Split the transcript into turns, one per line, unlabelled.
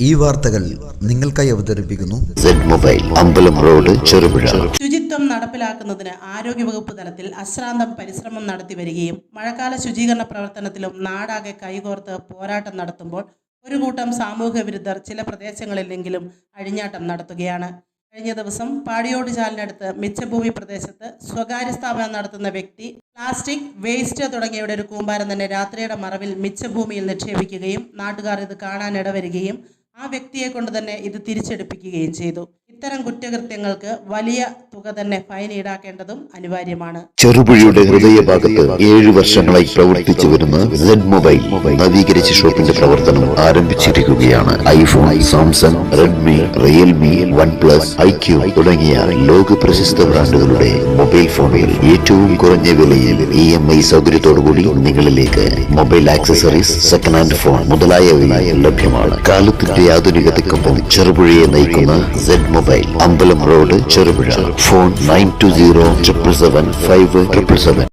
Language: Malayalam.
ഈ വാർത്തകൾ നിങ്ങൾക്കായി അവതരിപ്പിക്കുന്നു.
മൊബൈൽ അമ്പലം റോഡ് ചെറുപുഴ.
ശുചിത്വം നടപ്പിലാക്കുന്നതിന് ആരോഗ്യവകുപ്പ് തലത്തിൽ അശ്രാന്തം പരിശ്രമം നടത്തി വരികയും മഴക്കാല ശുചീകരണ പ്രവർത്തനത്തിലും നാടാകെ കൈകോർത്ത് പോരാട്ടം നടത്തുമ്പോൾ ഒരു കൂട്ടം സാമൂഹ്യ വിരുദ്ധർ ചില പ്രദേശങ്ങളിലെങ്കിലും അഴിഞ്ഞാട്ടം നടത്തുകയാണ്. കഴിഞ്ഞ ദിവസം പാടിയോട് ചാലിനടുത്ത് മിച്ചഭൂമി പ്രദേശത്ത് സ്വകാര്യ സ്ഥാപനം നടത്തുന്ന വ്യക്തി പ്ലാസ്റ്റിക് വേസ്റ്റ് തുടങ്ങിയവയുടെ ഒരു കൂമ്പാരം തന്നെ രാത്രിയുടെ മറവിൽ മിച്ചഭൂമിയിൽ നിക്ഷേപിക്കുകയും നാട്ടുകാർ ഇത് കാണാൻ ഇടവരികയും ആ വ്യക്തിയെ കൊണ്ട് തന്നെ ഇത് തിരിച്ചെടുപ്പിക്കുകയും ചെയ്തു. ഇത്തരം കുറ്റകൃത്യങ്ങൾക്ക് വലിയ തുക തന്നെ ഫൈൻ ഈടാക്കേണ്ടതും അനിവാര്യമാണ്.
ചെറുപുഴയുടെ ഹൃദയഭാഗത്ത് ഏഴ് വർഷങ്ങളായി പ്രവർത്തിച്ചു വരുന്ന മൊബൈൽ നവീകരിച്ച ഷോപ്പിന്റെ പ്രവർത്തനം ആരംഭിച്ചിരിക്കുകയാണ്. IPhone Samsung Redmi Realme OnePlus iQOO തുടങ്ങിയ ലോക പ്രശസ്ത ബ്രാൻഡുകളുടെ മൊബൈൽ ഫോണിൽ ഏറ്റവും കുറഞ്ഞ വിലയിൽ ഇ എം ഐ സൗകര്യത്തോടുകൂടി നിങ്ങളിലേക്ക് mobile accessories second hand phone മുതലായവ ലഭ്യമാണ്. കാലത്തിന്റെ ആധുനികതയ്ക്കൊപ്പം ചെറുപുഴയെ നയിക്കുന്ന സെഡ് മൊബൈൽ അമ്പലം road Cherupuzha. Phone nine two zero triple seven five triple seven.